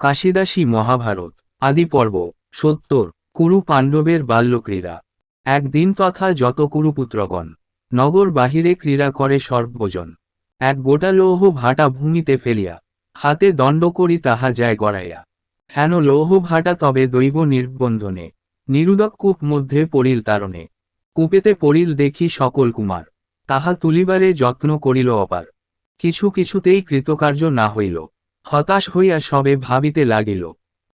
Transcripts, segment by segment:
কাশিদাসী মহাভারত, আদি পর্ব, সত্তর, কুরু পাণ্ডবের বাল্যক্রীড়া। একদিন তথা যত কুরুপুত্রগণ, নগর বাহিরে ক্রীড়া করে সর্বজন। এক গোটা লৌহ ভাটা ভূমিতে ফেলিয়া, হাতে দণ্ড করি তাহা যায় গড়াইয়া। হেন লৌহ ভাটা তবে দৈব নির্বন্ধনে, নিরুদক কূপ মধ্যে পড়িল তারণে। কূপেতে পড়িল দেখি সকল কুমার, তাহা তুলিবারে যত্ন করিল অপার। কিছু কিছুতেই কৃতকার্য না হইল। হতাশ হইয়া সবে ভাবিতে লাগিল।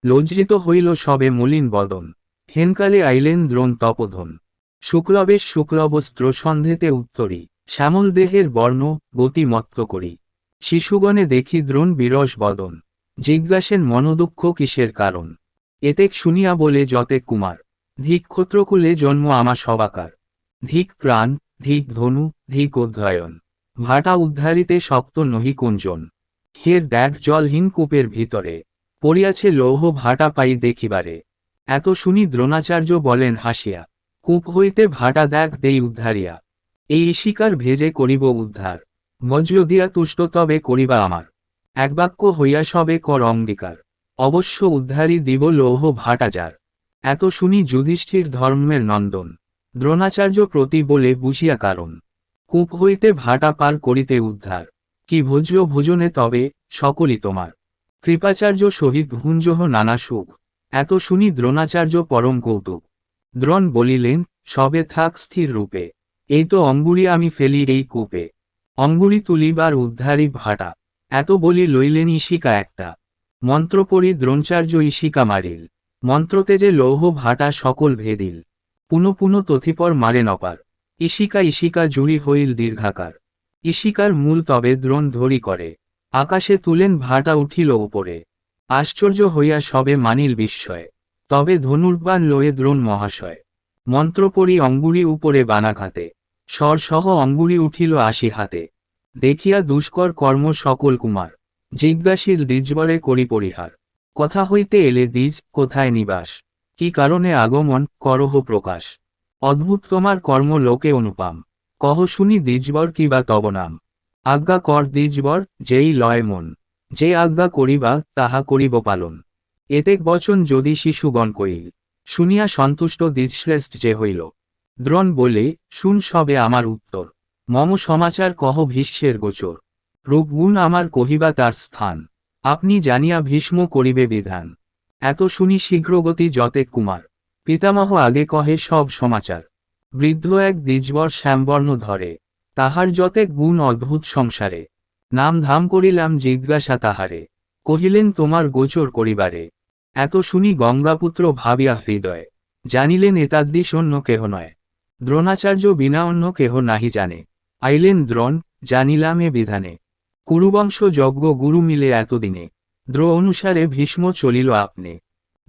লজ্জিত হইল সবে মলিন বদন। হেনকালে আইলেন দ্রোণ তপধন। শুক্লবেশ শুক্লবস্ত্র সন্ধেতে উত্তরী। শ্যামল দেহের বর্ণ গতি মত্ত করি। শিশুগণে দেখি দ্রোণ বিরস বদন। জিজ্ঞাসেন মনোদুঃখ কিসের কারণ? এতেক শুনিয়া বলে যতে কুমার। ধিক ক্ষত্রকুলে জন্ম আমা সবাকার। ধিক প্রাণ, ধিক ধনু, ধিক অধ্যয়ন। ভাটা উদ্ধারিতে শক্ত নহি কুঞ্জন। হের দেখ জলহীন কূপের ভিতরে। পড়িয়াছে লৌহ ভাটা পাই দেখিবারে। এত শুনি দ্রোণাচার্য বলেন, হাসিয়া, কূপ হইতে ভাটা দেখ দেই উদ্ধারিয়া। এই শিকার ভেজে করিব উদ্ধার। বজ্র দিয়া তুষ্ট তবে করিবা আমার। এক বাক্য হইয়া সবে কর অঙ্গীকার। অবশ্য উদ্ধারী দিব লৌহ ভাটাজার এত শুনি যুধিষ্ঠির ধর্মের নন্দন। দ্রোণাচার্য প্রতি বলে বুঝিয়া কারণ। কূপ হইতে ভাটা পার করিতে উদ্ধার। কি ভোজ্য ভোজনে তবে, সকলই তোমার। কৃপাচার্য সহিত ভুঞ্জহ নানা সুখ। এত শুনি দ্রোণাচার্য পরম কৌতুক। দ্রোণ বলিলেন, সবে থাক স্থির রূপে। এই তো অঙ্গুরি আমি ফেলি এই কূপে। অঙ্গুরি তুলিবার উদ্ধারী ভাটা। এত বলি লইলেন ইশিকা একটা। মন্ত্র পড়ি দ্রোণচার্য ইশিকা মারিল। মন্ত্রতেজে লৌহ ভাটা সকল ভেদিল। পুন পুন তথিপর মারেন অপার ইশিকা ইশিকা জুড়ি হইল দীর্ঘাকার। ইশিকার মূল তবে দ্রোণ ধরি করে। আকাশে তুলেন ভাটা উঠিল উপরে। আশ্চর্য হইয়া সবে মানিল বিস্ময়। তবে ধনুর্বাণ লয়ে দ্রোণ মহাশয়। মন্ত্রপরি অঙ্গুরি উপরে বানাঘাতে। স্বর সহ অঙ্গুরি উঠিল আশি হাতে। দেখিয়া দুষ্কর কর্ম সকল কুমার। জিজ্ঞাসিল দ্বিজবরে করি পরিহার। কথা হইতে এলে দ্বিজ কোথায় নিবাস? কি কারণে আগমন করহ প্রকাশ? অদ্ভুত তোমার কর্ম লোকে অনুপাম। কহ শুনি দ্বিজবর কিবা তব নাম। আজ্ঞা কর দ্বিজবর, যেই লয় মন। যে আজ্ঞা করিবা, তাহা করিব পালন। এতেক বচন যদি শিশুগণ কইল। শুনিয়া সন্তুষ্ট দ্বিজশ্রেষ্ঠ যে হইল। দ্রোণ বলে, শুন সবে আমার উত্তর। মম সমাচার কহ ভীষ্মের গোচর। রূপগুণ আমার কহিবা তার স্থান। আপনি জানিয়া ভীষ্ম করিবে বিধান। এত শুনি শীঘ্রগতি যতেক কুমার। পিতামহ আগে কহে সব সমাচার। বৃদ্ধ এক দ্বিজবর শ্যামবর্ণ ধরে, তাহার যতেক গুণ অদ্ভুত সংসারে। নাম ধাম করিলাম জিজ্ঞাসা তাহারে, কহিলেন তোমার গোচর করিবারে। এত শুনি গঙ্গাপুত্র ভাবিয়া হৃদয়, জানিলেন এতাদ্দিশ অন্য কেহ নয়। দ্রোণাচার্য বিনা অন্য কেহ নাহি জানে। আইলেন দ্রোণ, জানিলাম এ বিধানে। কুরুবংশ যজ্ঞ গুরু মিলে এতদিনে, দ্র অনুসারে ভীষ্ম চলিল আপনি।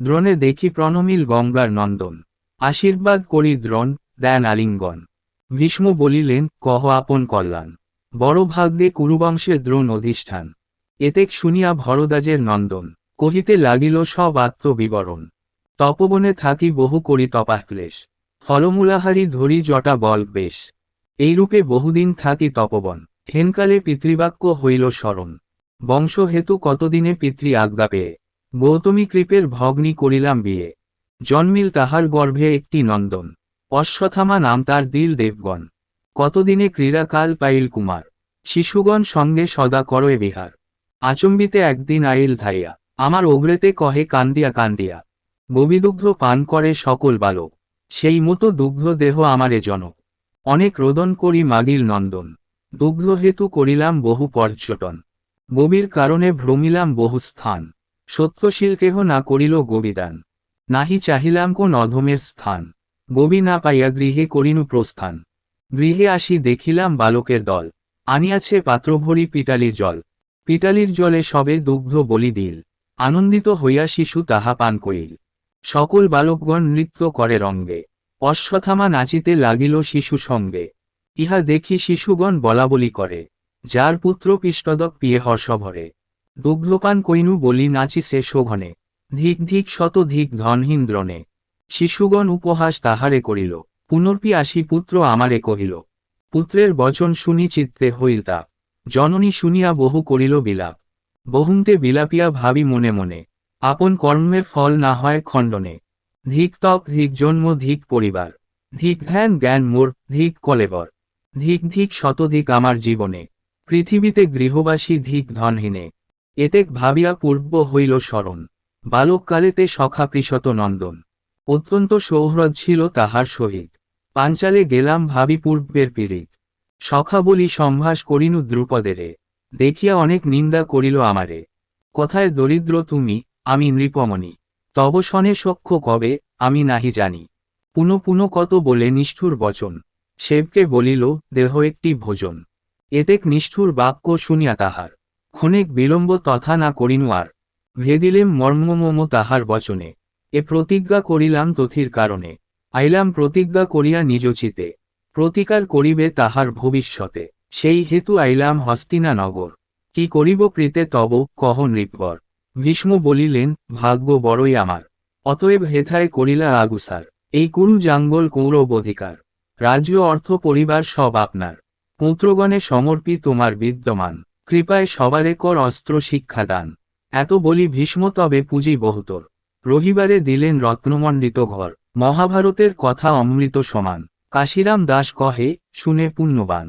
দ্রোণে দেখি প্রণমিল গঙ্গার নন্দন। আশীর্বাদ করি দ্রোণ দেন আলিঙ্গন। ভীষ্ম বলিলেন, কহ আপন কল্যাণ, বড় ভাগ্যে কুরুবংশের দ্রোণ অধিষ্ঠান। এতেক শুনিয়া ভরদাজের নন্দন, কহিতে লাগিল সব আত্মবিবরণ। তপবনে থাকি বহু করি তপাক্লেশ, ফলমূলাহারি ধরি জটা বল বেশ। এইরূপে বহুদিন থাকি তপবন, হেনকালে পিতৃবাক্য হইল স্মরণ। বংশহেতু কতদিনে পিতৃ আজ্ঞা পেয়ে, গৌতমী কৃপের ভগ্নি করিলাম বিয়ে। জন্মিল তাহার গর্ভে একটি নন্দন। অশ্বথামা নাম তার দিল দেবগণ। কতদিনে ক্রীড়াকাল পাইল কুমার? শিশুগণ সঙ্গে সদা করয়ে বিহার। আচম্বিতে একদিন আইল ধাইয়া। আমার ওগ্রেতে কহে কান্দিয়া কান্দিয়া। গবিদুগ্ধ পান করে সকল বালক। সেই মতো দুগ্ধ দেহ আমারে জনক। অনেক রোদন করি মাগিল নন্দন। দুগ্ধ হেতু করিলাম বহু পর্যটন। গভীর কারণে ভ্রমিলাম বহু স্থান। সত্যশীল কেহ না করিল গবিদান। নাহি চাহিলাম কোন অধমের স্থান। গবি না পাইয়া গৃহে করিনু প্রস্থান। গৃহে আসি দেখিলাম বালকের দল। আনিয়াছে পাত্রভরি পিটালির জল। পিটালির জলে সবে দুগ্ধ বলি দিল। আনন্দিত হইয়া শিশু তাহা পান করিল। সকল বালকগণ নৃত্য করে রঙ্গে। অশ্বথামা নাচিতে লাগিল শিশু সঙ্গে। ইহা দেখি শিশুগণ বলাবলি করে। যার পুত্র পিষ্টদক পিয়ে হর্ষভরে দুগ্ধপান কইনু বলি নাচিছে শোঘনে ধিক ধিক শত ধিক ধনহীন দ্রণে। শিশুগণ উপহাস তাহারে করিল। পুনর্পি আসি পুত্র আমারে কহিল, পুত্রের বচন শুনি চিত্তে হইল তা। জননী শুনিয়া বহু করিল বিলাপ। বহুন্তে বিলাপিয়া ভাবি মনে মনে, আপন কর্মের ফল না হয় খণ্ডনে। ধিক তপ, ধিক জন্ম, ধিক পরিবার। ধিক ধ্যান, জ্ঞান মোর, ধিক কলেবর। ধিক ধিক শতধিক আমার জীবনে। পৃথিবীতে গৃহবাসী ধিক ধনহীনে। এতেক ভাবিয়া পূর্ব হইল স্মরণ। বালককালেতে সখা পৃষত নন্দন। অত্যন্ত সৌহ্রদ ছিল তাহার সহিত। পাঞ্চালে গেলাম ভাবি পূর্বের পীড়িত। সখা বলি সম্ভাস করিনু দ্রুপদেরে। দেখিয়া অনেক নিন্দা করিল আমারে। কথায় দরিদ্র তুমি, আমি নৃপমণি। তব সনে সখ্য কবে, আমি নাহি জানি। পুনঃ পুনঃ কত বলে নিষ্ঠুর বচন। সেবকে বলিল, দেহ একটি ভোজন। এতেক নিষ্ঠুর বাক্য শুনিয়া তাহার। ক্ষণেক বিলম্ব তথা না করিনু আর। ভেদিলেম মর্মমম তাহার বচনে। এ প্রতিজ্ঞা করিলাম তথির কারণে। আইলাম প্রতিজ্ঞা করিয়া নিজচিতে প্রতিকার করিবে তাহার ভবিষ্যতে। সেই হেতু আইলাম হস্তিনা নগর কি করিব প্রীতে তব কহ নৃপবর। ভীষ্ম বলিলেন, ভাগ্য বড়ই আমার। অতএব হেথায় করিলা আগুসার। এই কুরু জাঙ্গল কৌরব অধিকার। রাজ্য, অর্থ, পরিবার সব আপনার। পুত্রগণে সমর্পি তোমার বিদ্যমান। কৃপায় সবারে কর অস্ত্র শিক্ষাদান। এত বলি ভীষ্ম তবে পুঁজি বহুতর। রবিবারে দিলেন রত্নমণ্ডিত ঘর। মহাভারতের কথা অমৃত সমান। কাশিরাম দাস কহে শুনে পুণ্যবান।